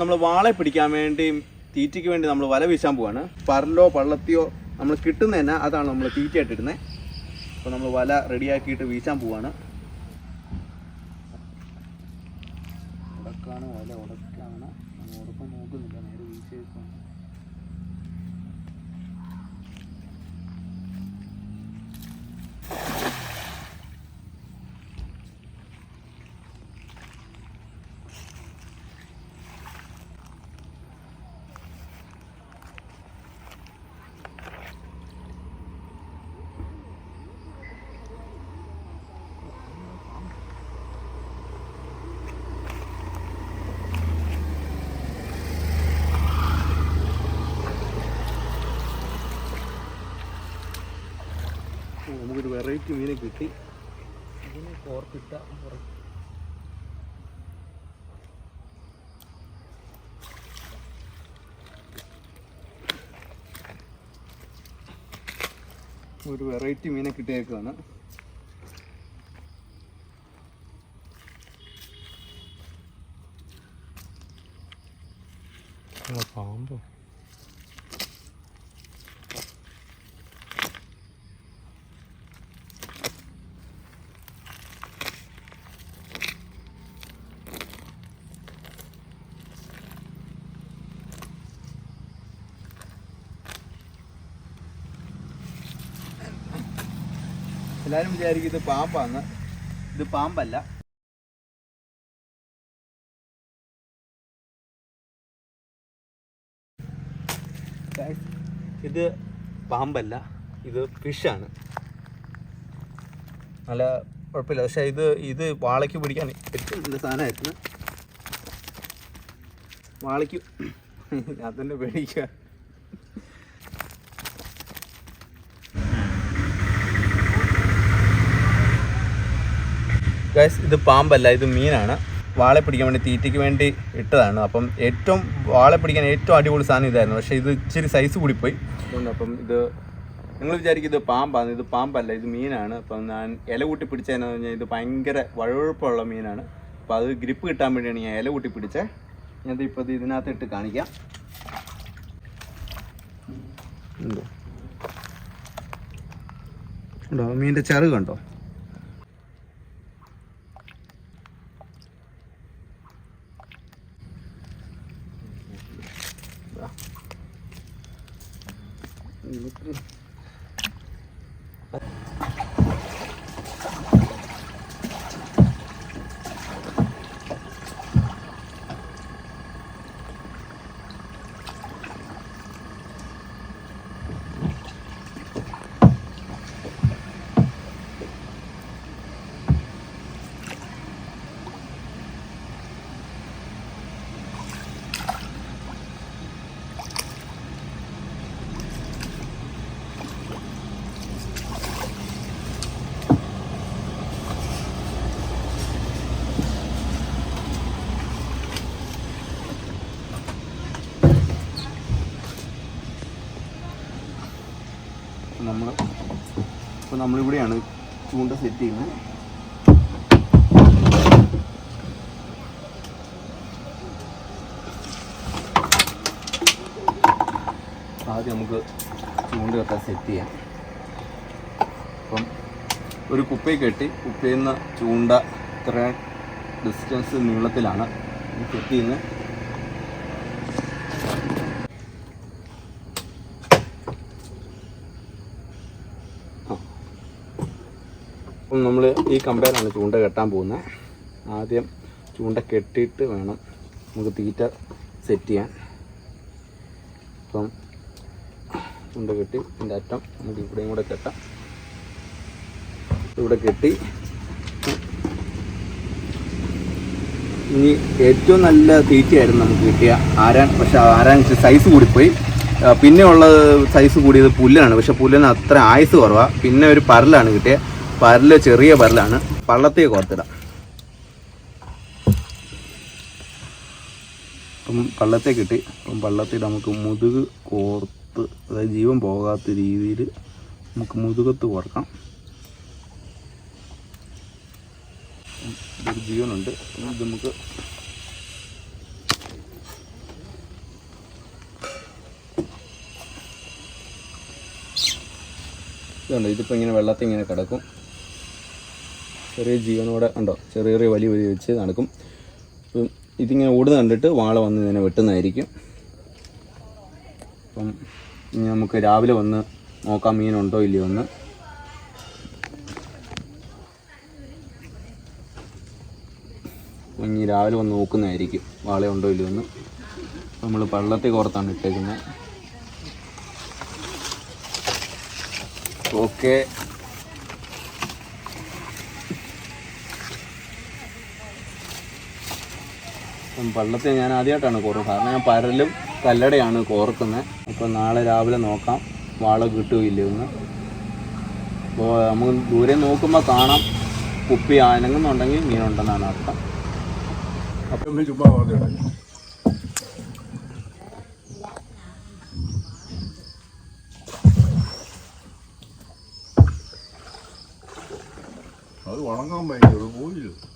നമ്മൾ വാളെ പിടിക്കാൻ വേണ്ടിയും തീറ്റയ്ക്ക് വേണ്ടി നമ്മൾ വല വീശാൻ പോവാണ്. പരലോ പള്ളത്തിയോ നമ്മൾ കിട്ടുന്ന തന്നെ അതാണ് നമ്മൾ തീറ്റയായിട്ടിരുന്നത് അപ്പോൾ നമ്മൾ വല റെഡിയാക്കിയിട്ട് വീശാൻ പോവാണ്. ഉടക്കാണ് വല ഉടക്കാണ്. ഉടക്കം നോക്കുന്നില്ല നേരെ വീശേക്കാണ് വെറൈറ്റി മീനെ കിട്ടി. ഇതിന് കോർത്തിട്ട ഒരു വെറൈറ്റി മീനെ കിട്ടിയേക്കാണ് എല്ലാവരും വിചാരിക്കും ഇത് പാമ്പാന്ന്. ഇത് പാമ്പല്ല. ഇത് പാമ്പല്ല. ഇത് ഫിഷാണ് നല്ല കുഴപ്പമില്ല. പക്ഷെ ഇത് ഇത് വാളയ്ക്ക് പിടിക്കാൻ ഏറ്റവും നല്ല സാധനമായിരുന്നു. വാളയ്ക്ക് ഞാൻ തന്നെ പേടിക്കുക ഗൈസ് ഇത് പാമ്പല്ല ഇത് മീനാണ്. വാളെ പിടിക്കാൻ വേണ്ടി തീറ്റയ്ക്ക് വേണ്ടി ഇട്ടതാണ്. അപ്പം ഏറ്റവും വാളെ പിടിക്കാൻ ഏറ്റവും അടിപൊളി സാധനം ഇതായിരുന്നു. പക്ഷേ ഇത് ഇച്ചിരി സൈസ് കൂടിപ്പോയി. പോയി അപ്പം ഇത് നിങ്ങൾ വിചാരിക്കും ഇത് പാമ്പാണ്. ഇത് പാമ്പല്ല ഇത് മീനാണ്. അപ്പം ഞാൻ ഇല കൂട്ടി പിടിച്ചതെന്നു പറഞ്ഞാൽ ഇത് ഭയങ്കര വഴുവഴുപ്പുള്ള മീനാണ്. അപ്പോൾ അത് ഗ്രിപ്പ് കിട്ടാൻ വേണ്ടിയാണ് ഞാൻ ഇല കൂട്ടി പിടിച്ചത് ഞാനത് ഇപ്പോൾ ഇത് ഇതിനകത്ത് ഇട്ട് കാണിക്കാം. ഉണ്ടോ? ചെറുകണ്ടോ കണ്ടോ നമ്മൾ ഇപ്പോൾ നമ്മളിവിടെയാണ് ചൂണ്ട സെറ്റ് ചെയ്യുന്നത്. ആദ്യം നമുക്ക് ചൂണ്ട കത്താൻ സെറ്റ് ചെയ്യാം. അപ്പം ഒരു കുപ്പയിൽ കെട്ടി കുപ്പയിൽ നിന്ന് ചൂണ്ട ഇത്ര ഡിസ്റ്റൻസ് നീളത്തിലാണ് സെറ്റ് ചെയ്യുന്നത്. അപ്പം നമ്മൾ ഈ കമ്പയിലാണ് ചൂണ്ട കെട്ടാൻ പോകുന്നത് ആദ്യം ചൂണ്ട കെട്ടിയിട്ട് വേണം നമുക്ക് തീറ്റ സെറ്റ് ചെയ്യാൻ. അപ്പം ചൂണ്ട കെട്ടി ഇതിന്റെ അറ്റം നമുക്ക് ഇവിടെയും കൂടെ കെട്ടാം. ഇവിടെ കെട്ടി. ഇനി ഏറ്റവും നല്ല തീറ്റയായിരുന്നു നമുക്ക് കിട്ടിയ ആരാൻ പക്ഷെ ആരാൻ സൈസ് കൂടിപ്പോയി. പിന്നെ ഉള്ളത് സൈസ് കൂടിയത് പുല്ലാണ്. പക്ഷെ പുല്ലിന് അത്ര ആയുസ് കുറവാണ് പിന്നെ ഒരു പരലാണ് കിട്ടിയത് പരൽ ചെറിയ പരലാണ്. പള്ളത്തിൽ കോർത്തിടാം. അപ്പം പള്ളത്തെ കിട്ടി. അപ്പം പള്ളത്തിൽ നമുക്ക് മുതുക് കോർത്ത് അതായത് ജീവൻ പോകാത്ത രീതിയിൽ നമുക്ക് മുതുകത്ത് കോർക്കാം. ജീവനുണ്ട്. ഇത് നമുക്ക് ഇതുണ്ട്. ഇതിപ്പോൾ ഇങ്ങനെ വെള്ളത്തിൽ ഇങ്ങനെ കിടക്കും. ചെറിയ ജീവനോടെ ഉണ്ടോ ചെറിയ ചെറിയ വലിയ വലിയ വെച്ച് നടക്കും. അപ്പം ഇതിങ്ങനെ ഓടുന്ന കണ്ടിട്ട് വാള വന്ന് ഇതിനെ വെട്ടുന്നതായിരിക്കും. അപ്പം ഇനി നമുക്ക് രാവിലെ വന്ന് നോക്കാം മീനുണ്ടോ ഇല്ലയോ അപ്പം ഇനി രാവിലെ വന്ന് നോക്കുന്നതായിരിക്കും വാളയുണ്ടോ ഇല്ലയോ എന്ന്. നമ്മൾ പള്ളത്തിൽ കോർത്താണ് ഇട്ടേക്കുന്നത്. ഓക്കെ. പള്ളത്തിൽ ഞാൻ ആദ്യമായിട്ടാണ് കോർക്കുന്നത്. കാരണം ഞാൻ പരലും കല്ലടയാണ് കോർക്കുന്നത്. അപ്പോൾ നാളെ രാവിലെ നോക്കാം. വാള കിട്ടുകയില്ല എന്ന്. അപ്പോൾ നമുക്ക് ദൂരെ നോക്കുമ്പോൾ കാണാം. കുപ്പി ആനങ്ങുന്നുണ്ടെങ്കിൽ മീനുണ്ടെന്നാണ് അർത്ഥം. അപ്പം ചുമ്മാ അത് ഉണങ്ങാൻ ഭയങ്കര പോയില്ല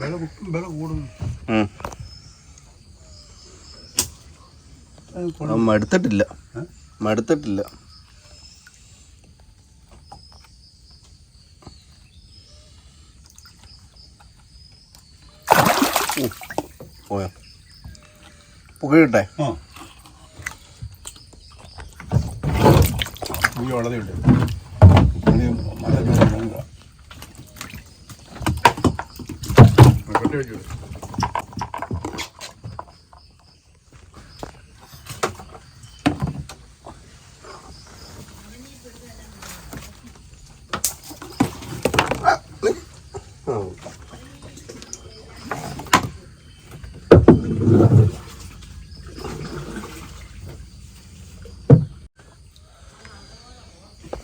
വില വില കൂടുന്നു. മടുത്തിട്ടില്ല? മടുത്തിട്ടില്ല. ഉ, പോയോ? പുകയിട്ടെ? ആ. ഈ വളരെയുണ്ട് മഴ നോക്കുക കട്ടി വെച്ചു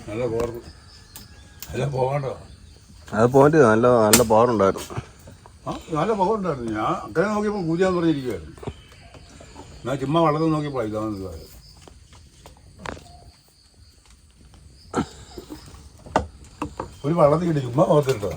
നല്ല പോർപ്പ് നല്ല പോകണ്ടോ അത് പോയിന്റ് നല്ല നല്ല പവറുണ്ടായിരുന്നു ആ നല്ല പവർ ഉണ്ടായിരുന്നു. ഞാൻ അങ്ങനെ നോക്കിയപ്പോൾ കൂതിയാന്ന് പറഞ്ഞിരിക്കുകയായിരുന്നു ഞാൻ ചുമ്മാ വളർന്ന് നോക്കിയപ്പോൾ ഇതാണ് ഒരു വള്ളത്തിൽ കിട്ടി. ചുമ്മാ ഓർത്തിട്ടതാ